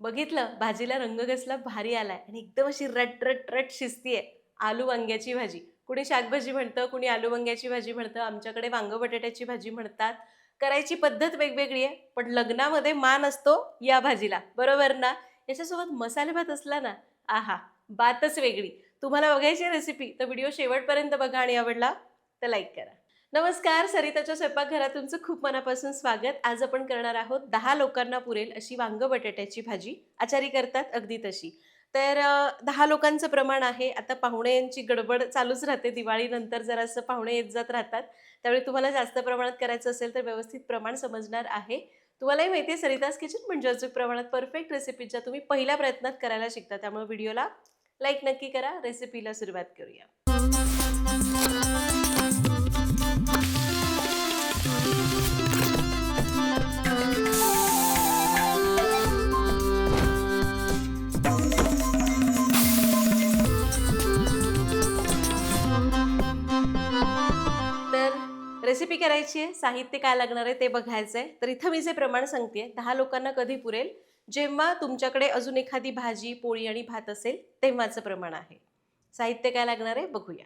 बघितलं भाजीला रंग कसला भारी आलाय आणि एकदम अशी रट रट रट शिजतीये. आलू वांग्याची भाजी. कुणी शाकभाजी म्हणतं कुणी आलू वांग्याची भाजी म्हणतं आमच्याकडे वांग बटाट्याची भाजी म्हणतात. करायची पद्धत वेगवेगळी आहे पण लग्नामध्ये मान असतो या भाजीला. बरोबर ना? याच्यासोबत मसाले भात असला ना? आहा बातच वेगळी. तुम्हाला बघायची रेसिपी तर व्हिडिओ शेवटपर्यंत बघा आणि आवडला तर लाईक करा. नमस्कार सरिताच्या स्वयंपाकघरात तुमचं खूप मनापासून स्वागत. आज आपण करणार आहोत दहा लोकांना पुरेल अशी वांग बटाट्याची भाजी. आचारी करतात अगदी तशी. तर दहा लोकांचं प्रमाण आहे. आता पाहुण्यांची गडबड चालूच राहते. दिवाळीनंतर जरासं पाहुणे येत जात राहतात. त्यावेळी तुम्हाला जास्त प्रमाणात करायचं असेल तर व्यवस्थित प्रमाण समजणार आहे. तुम्हालाही माहिती आहे सरिताज किचन म्हणजे अचूक प्रमाणात परफेक्ट रेसिपी ज्या तुम्ही पहिल्या प्रयत्नात करायला शिकता. त्यामुळे व्हिडिओला लाईक नक्की करा. रेसिपीला सुरुवात करूया. रेसिपी करायची आहे साहित्य काय लागणार आहे ते बघायचं आहे. तर इथं मी जे प्रमाण सांगते दहा लोकांना कधी पुरेल. जेव्हा तुमच्याकडे अजून एखादी भाजी पोळी आणि भात असेल तेव्हाचं प्रमाण आहे. साहित्य काय लागणार आहे बघूया.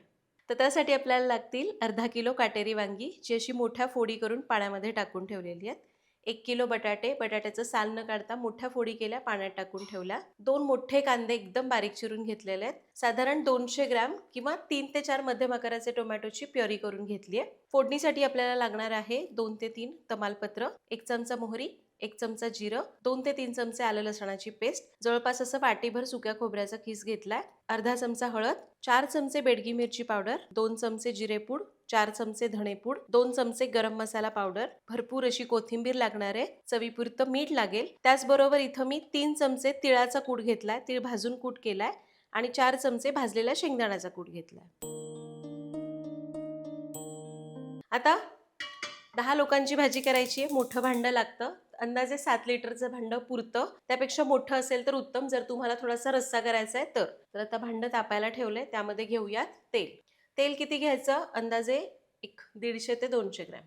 तर त्यासाठी आपल्याला लागतील अर्धा किलो काटेरी वांगी जी अशी मोठ्या फोडी करून पाण्यामध्ये टाकून ठेवलेली आहेत. एक किलो बटाटे बटाट्याचं साल न काढता मोठ्या फोडी केल्या पाण्यात टाकून ठेवल्या. दोन मोठे कांदे एकदम बारीक चिरून घेतलेले आहेत. साधारण दोनशे ग्रॅम किंवा तीन ते चार मध्यम आकाराचे टोमॅटोची प्युरी करून घेतली आहे. फोडणीसाठी आपल्याला लागणार आहे दोन ते तीन तमालपत्र एक चमचा मोहरी एक चमचा जिरं दोन ते तीन चमचे आलं लसणाची पेस्ट. जवळपास असं वाटीभर सुक्या खोबऱ्याचा खीस घेतलाय. अर्धा चमचा हळद चार चमचे बेडगी मिरची पावडर दोन चमचे जिरेपूड चार चमचे धणेपूड दोन चमचे गरम मसाला पावडर भरपूर अशी कोथिंबीर लागणार आहे चवीपुरतं मीठ लागेल. त्याचबरोबर इथं मी तीन चमचे तिळाचा कूट घेतलाय तीळ भाजून कूट केलाय आणि चार चमचे भाजलेला शेंगदाण्याचा कूट घेतलाय. आता दहा लोकांची भाजी करायची आहे मोठं भांडं लागतं. अंदाजे सात लिटरचं भांडं पुरतं. त्यापेक्षा मोठं असेल तर उत्तम जर तुम्हाला थोडासा रस्सा करायचा आहे तर आता भांडं तापायला ठेवलंय त्यामध्ये घेऊयात तेल. तेल किती घ्यायचं? अंदाजे एक दीडशे ते दोनशे ग्रॅम.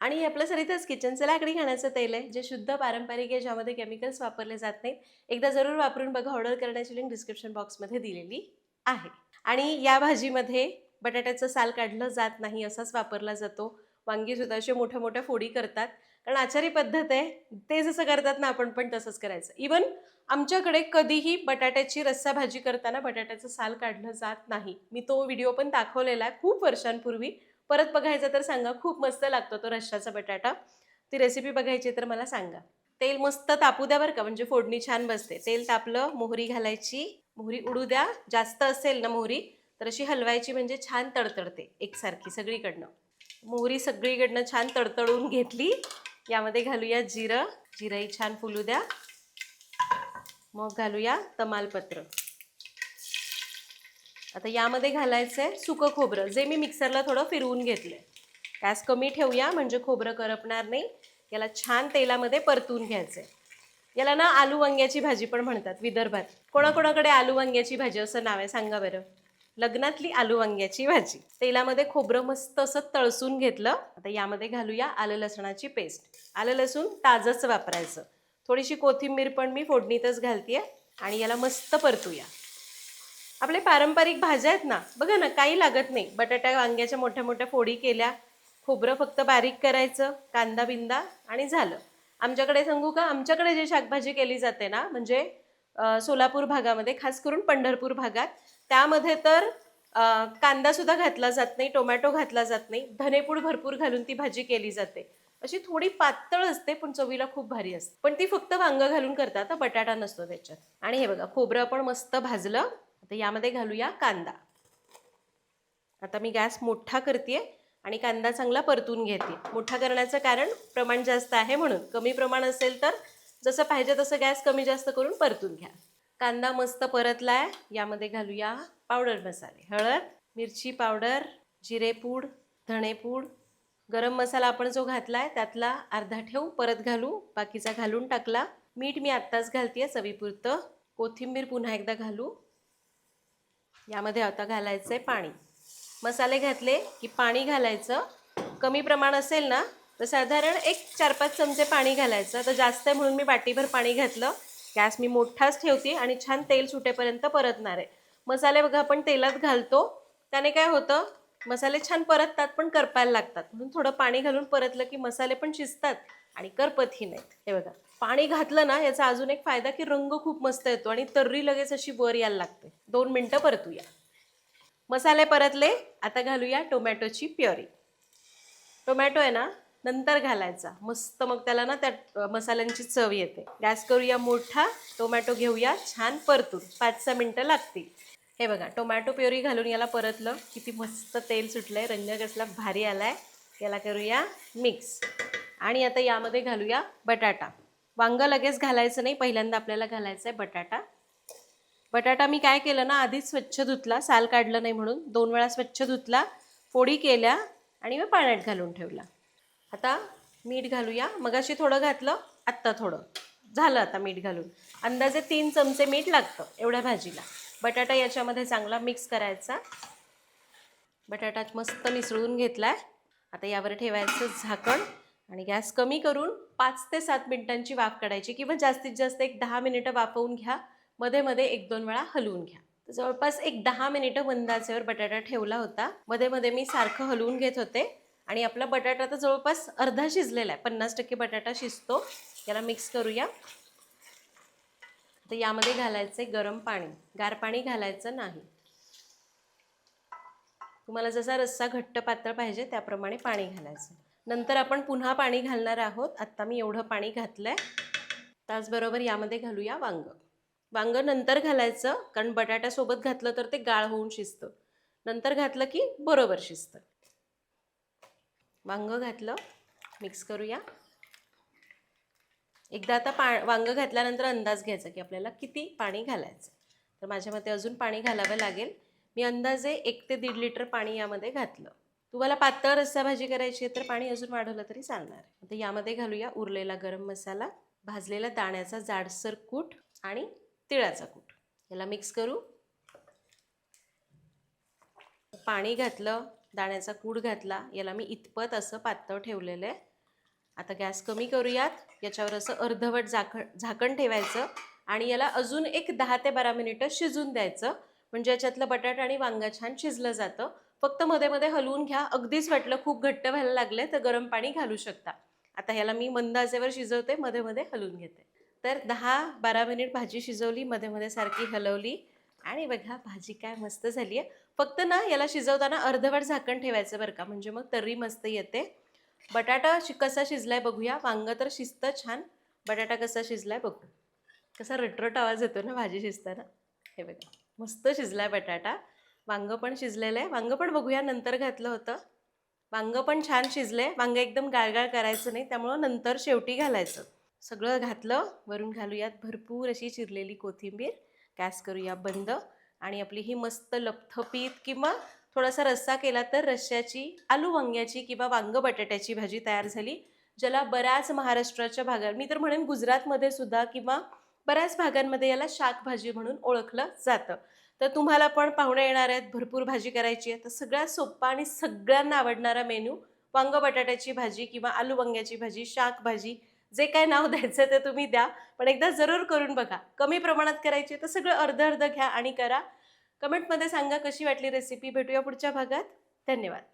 आणि हे आपलं सरिताच किचनचं लाकडी खाण्याचं तेल आहे जे शुद्ध पारंपरिक आहे ज्यामध्ये केमिकल्स वापरले जात नाहीत. एकदा जरूर वापरून बघा ऑर्डर करण्याची लिंक डिस्क्रिप्शन बॉक्समध्ये दिलेली आहे. आणि या भाजीमध्ये बटाट्याचं साल काढलं जात नाही असाच वापरला जातो. वांगीसुद्धा असे मोठ्या मोठ्या फोडी करतात. कारण आचारी पद्धत आहे ते जसं करतात ना आपण पण तसंच करायचं. इवन आमच्याकडे कधीही बटाट्याची रस्सा भाजी करताना बटाट्याचं साल काढलं जात नाही. मी तो व्हिडिओ पण दाखवलेला आहे खूप वर्षांपूर्वी. परत बघायचा तर सांगा खूप मस्त लागतो तो रश्शाचा बटाटा. ती रेसिपी बघायची तर मला सांगा. तेल मस्त तापू द्या बरं का म्हणजे फोडणी छान बसते. तेल तापलं मोहरी घालायची. मोहरी उडू द्या जास्त असेल ना मोहरी तर अशी हलवायची म्हणजे छान तडतडते एकसारखी सगळीकडनं. मोहरी सगळीकडनं छान तडतडून घेतली. यामध्ये घालूया जिरं. जिरंही छान फुलू द्या. मग घालूया तमालपत्र. आता यामध्ये घालायचं आहे सुकं खोबरं. जे मी मिक्सरला थोडं फिरवून घेतलंय. गॅस कमी ठेवूया म्हणजे खोबरं करपणार नाही. याला छान तेलामध्ये परतून घ्यायचं आहे याला ना आलू वांग्याची भाजी पण म्हणतात विदर्भात. कोणाकोणाकडे आलू वांग्याची भाजी असं नाव आहे सांगा बरं. लग्नातली आलू वांग्याची भाजी. तेलामध्ये खोबरं मस्त असं तळसून घेतलं. आता यामध्ये घालूया आलं लसणाची पेस्ट. आलं लसूण ताजंच वापरायचं. थोडीशी कोथिंबीर पण मी फोडणीतच घालतीये आणि याला मस्त परतूया. आपले पारंपरिक भाज्या आहेत ना बघा ना काही लागत नाही. बटाट्या वांग्याच्या मोठ्या मोठ्या फोडी केल्या. खोबरं फक्त बारीक करायचं कांदा बिंदा आणि झालं. आमच्याकडे सांगू का आमच्याकडे जे शाकभाजी केली जाते ना म्हणजे सोलापूर भागामध्ये खास करून पंढरपूर भागात त्यामध्ये तर कांदा कांदासुद्धा घातला जात नाही टोमॅटो घातला जात नाही धनेपूड भरपूर घालून ती भाजी केली जाते. अशी थोडी पातळ असते पण चवीला खूप भारी असते. पण ती फक्त वांग घालून करतात बटाटा नसतो त्याच्यात. आणि हे बघा खोबरं पण मस्त भाजलं आता यामध्ये घालूया कांदा. आता मी गॅस मोठा करते आणि कांदा चांगला परतून घेते मोठा करण्याचं कारण प्रमाण जास्त आहे म्हणून. कमी प्रमाण असेल तर जसं पाहिजे तसं गॅस कमी जास्त करून परतून घ्या. कांदा मस्त परतलाय. यामध्ये घालूया पावडर मसाले. हळद मिरची पावडर जिरेपूड धणेपूड गरम मसाला आपण जो घातला आहे त्यातला अर्धा ठेवू परत घालू. बाकीचा घालून टाकला. मीठ मी आत्ताच घालतेय चवीपुरतं. कोथिंबीर पुन्हा एकदा घालू. यामध्ये आता घालायचं आहे पाणी. मसाले घातले की पाणी घालायचं. कमी प्रमाण असेल ना तर साधारण एक चार पाच चमचे पाणी घालायचं. तर जास्त आहे म्हणून मी वाटीभर पाणी घातलं. गॅस मी मोठाच ठेवते आणि छान तेल सुटेपर्यंत परतणार आहे. मसाले बघा आपण तेलात घालतो. त्याने काय होतं मसाले छान परततात पण करपायला लागतात. म्हणून थोडं पाणी घालून परतलं की मसाले पण शिजतात आणि करपतही नाहीत. हे बघा पाणी घातलं ना याचा अजून एक फायदा की रंग खूप मस्त येतो आणि तर्री लगेच अशी वर यायला लागते. दोन मिनटं परतूया. मसाले परतले आता घालूया टोमॅटोची प्युरी. टोमॅटो आहे ना नंतर घालायचा. मस्त मग त्याला ना त्या मसाल्यांची चव येते. गॅस करूया मोठा टोमॅटो घेऊया छान परतून. पाच सहा मिनटं लागतील. हे बघा टोमॅटो प्युरी घालून याला परतलं. किती मस्त तेल सुटलंय. रंग कसला भारी आलाय. याला करूया मिक्स. आणि आता यामध्ये घालूया बटाटा. वांगं लगेच घालायचं नाही. पहिल्यांदा आपल्याला घालायचं आहे बटाटा. बटाटा मी काय केलं ना आधीच स्वच्छ धुतला. साल काढलं नाही म्हणून. दोन वेळा स्वच्छ धुतला. फोडी केल्या आणि मग पाण्यात घालून ठेवला. आता मीठ घालूया. मगाशी थोडं घातलं आत्ता थोडं. झालं आता मीठ घालून. अंदाजे तीन चमचे मीठ लागतं एवढ्या भाजीला. बटाटा याच्यामध्ये चांगला मिक्स करायचा. बटाटा मस्त मिसळून घेतला आहे आता यावर ठेवायचं झाकण आणि गॅस कमी करून पाच ते सात मिनिटांची वाफ काढायची किंवा जास्तीत जास्त एक दहा मिनिटं वाफवून घ्या. मध्ये मध्ये एक दोन वेळा हलवून घ्या. जवळपास एक दहा मिनिटं मंदाचेवर बटाटा ठेवला होता. मध्ये मध्ये मी सारखं हलवून घेत होते. आणि आपला बटाटा तर जवळपास अर्धा शिजलेला आहे. पन्नास टक्के बटाटा शिजतो. याला मिक्स करूया. तर यामध्ये घालायचं गरम पाणी. गार पाणी घालायचं नाही. तुम्हाला जसा रस्सा घट्ट पातळ पाहिजे त्याप्रमाणे पाणी घालायचं. नंतर आपण पुन्हा पाणी घालणार आहोत. आत्ता मी एवढं पाणी घातलंय. त्याचबरोबर यामध्ये घालूया वांग. वांग नंतर घालायचं. कारण बटाट्यासोबत घातलं तर ते गाळ होऊन शिजतं. नंतर घातलं की बरोबर शिजतं. वांग घातलं. मिक्स करूया. एकदा आता पा वांग घातल्यानंतर अंदाज घ्यायचा की आपल्याला किती पाणी घालायचं. तर माझ्या मते अजून पाणी घालावं लागेल. मी अंदाजे एक ते दीड लिटर पाणी यामध्ये घातलं. तुम्हाला पातळ रस्सा भाजी करायची आहे तर पाणी अजून वाढवलं तरी चालणार. आहे आता यामध्ये घालूया उरलेला गरम मसाला भाजलेला दाण्याचा जाडसर कूट आणि तिळाचा कूट. याला मिक्स करू. पाणी घातलं. दाण्याचा कूड घातला. याला मी इतपत असं पातळ ठेवलेलं आहे. आता गॅस कमी करूयात. याच्यावर असं अर्धवट झाकण झाकण ठेवायचं आणि याला अजून एक दहा ते बारा मिनिटं शिजून द्यायचं. म्हणजे याच्यातलं बटाटा आणि वांगा छान शिजलं जातं. फक्त मध्ये मध्ये हलवून घ्या. अगदीच वाटलं खूप घट्ट व्हायला लागले तर गरम पाणी घालू शकता. आता ह्याला मी मंद आचेवर शिजवते मध्ये मध्ये हलवून घेते. तर दहा बारा मिनिट भाजी शिजवली मध्ये मध्ये सारखी हलवली. आणि बघा भाजी काय मस्त झाली आहे. फक्त ना याला शिजवताना अर्धवट झाकण ठेवायचं बरं का. म्हणजे मग तर्री मस्त येते. बटाटा शि कसा शिजलाय बघूया. वांगं तर शिजतं छान. बटाटा कसा शिजलाय बघू. कसा रटरट आवाज येतो ना भाजी शिजताना. हे बघा मस्त शिजलाय बटाटा. वांग पण शिजलेलं आहे. वांग पण बघूया नंतर घातलं होतं. वांग पण छान शिजले वांगं एकदम गाळगाळ करायचं नाही. त्यामुळं नंतर शेवटी घालायचं. सगळं घातलं. वरून घालूयात भरपूर अशी चिरलेली कोथिंबीर. गॅस करूया बंद. आणि आपली ही मस्त लपथपीत किंवा थोडासा रस्सा केला तर रश्श्याची आलू वांग्याची किंवा वांग बटाट्याची भाजी तयार झाली ज्याला बऱ्याच महाराष्ट्राच्या भागात मी तर म्हणेन गुजरातमध्ये सुद्धा किंवा बऱ्याच भागांमध्ये याला शाकभाजी म्हणून ओळखलं जातं. तर तुम्हाला पण पाहुणे येणार आहेत भरपूर भाजी करायची आहे तर सगळ्यात सोपा आणि सगळ्यांना आवडणारा मेन्यू वांग बटाट्याची भाजी किंवा आलू वांग्याची भाजी शाकभाजी जे काय नाव द्यायचं ते तुम्ही द्या. पण एकदा जरूर करून बघा. कमी प्रमाणात करायची तर सगळं अर्ध अर्ध घ्या आणि करा. कमेंटमध्ये सांगा कशी वाटली रेसिपी भेटूया पुढच्या भागात. धन्यवाद.